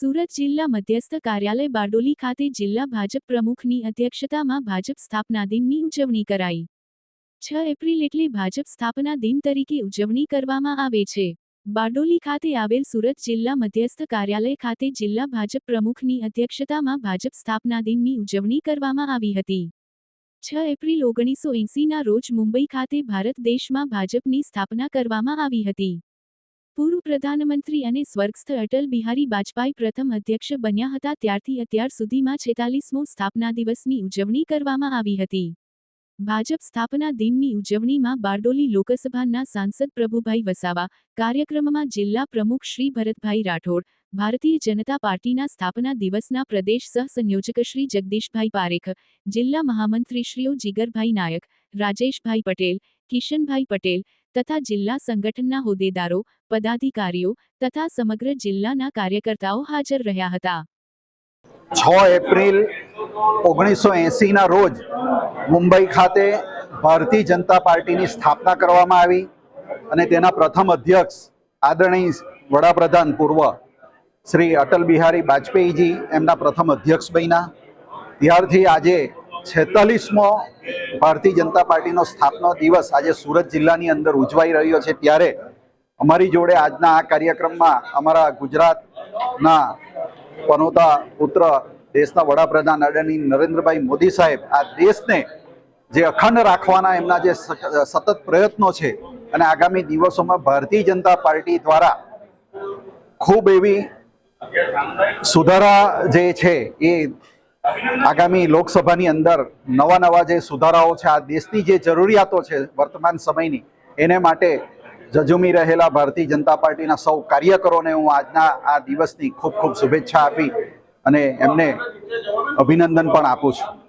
સુરત જિલ્લા મધ્યસ્થ કાર્યાલય બારડોલી ખાતે જિલ્લા ભાજપ પ્રમુખની અધ્યક્ષતામાં ભાજપ સ્થાપના દિનની ઉજવણી કરાઈ. છ એપ્રિલ એટલે ભાજપ સ્થાપના દિન તરીકે ઉજવણી કરવામાં આવે છે. બારડોલી ખાતે આવેલ સુરત જિલ્લા મધ્યસ્થ કાર્યાલય ખાતે જિલ્લા ભાજપ પ્રમુખની અધ્યક્ષતામાં ભાજપ સ્થાપના દિનની ઉજવણી કરવામાં આવી હતી. છ એપ્રિલ ઓગણીસો એંસીના રોજ મુંબઈ ખાતે ભારત દેશમાં ભાજપની સ્થાપના કરવામાં આવી હતી. પૂર્વ પ્રધાનમંત્રી અને સ્વર્ગસ્થ અટલ બિહારી વાજપેયી પ્રથમ અધ્યક્ષ બન્યા હતા. ત્યારથી અત્યાર સુધીમાં છેતાલીસમો સ્થાપના દિવસની ઉજવણી કરવામાં આવી હતી. ભાજપ સ્થાપના દિનની ઉજવણીમાં બારડોલી લોકસભાના સાંસદ પ્રભુભાઈ વસાવા, કાર્યક્રમમાં જિલ્લા પ્રમુખ શ્રી ભરતભાઈ રાઠોડ, ભારતીય જનતા પાર્ટીના સ્થાપના દિવસના પ્રદેશ સહસંયોજક શ્રી જગદીશભાઈ પારેખ, જિલ્લા મહામંત્રીશ્રીઓ જીગરભાઈ નાયક, રાજેશભાઈ પટેલ, કિશનભાઈ પટેલ તથા જિલ્લા સંગઠનના હોદ્દેદારો, પદાધિકારીઓ તથા સમગ્ર જિલ્લાના કાર્યકર્તાઓ હાજર રહ્યા હતા. છ એપ્રિલ ઓગણીસો એંસીના રોજ મુંબઈ ખાતે ભારતીય જનતા પાર્ટીની સ્થાપના કરવામાં આવી અને તેના પ્રથમ અધ્યક્ષ આદરણીય વડાપ્રધાન પૂર્વ શ્રી અટલ બિહારી વાજપેયીજી એમના પ્રથમ અધ્યક્ષ બન્યા. ત્યારથી આજે છેતાલીસમો ભારતીય જનતા પાર્ટીનો સ્થાપના દિવસ આજે સુરત જિલ્લાની અંદર ઉજવાઈ રહ્યો છે. ત્યારે અમારી જોડે આજના આ કાર્યક્રમમાં અમારા ગુજરાતના પનોતા પુત્ર, દેશના વડાપ્રધાન આદરણીય નરેન્દ્રભાઈ મોદી સાહેબ આ દેશને જે અખંડ રાખવાના એમના જે સતત પ્રયત્નો છે અને આગામી દિવસોમાં ભારતીય જનતા પાર્ટી દ્વારા ખૂબ એવી સુધારા જે છે એ આગામી લોકસભાની અંદર નવા નવા જે સુધારાઓ છે, આ દેશની જે જરૂરિયાતો છે વર્તમાન સમયની, એને માટે જજુમી રહેલા ભારતીય જનતા પાર્ટીના સૌ કાર્યકરોને હું આજના આ દિવસની ખૂબ ખૂબ શુભેચ્છા આપી અને એમને અભિનંદન પણ આપું છું.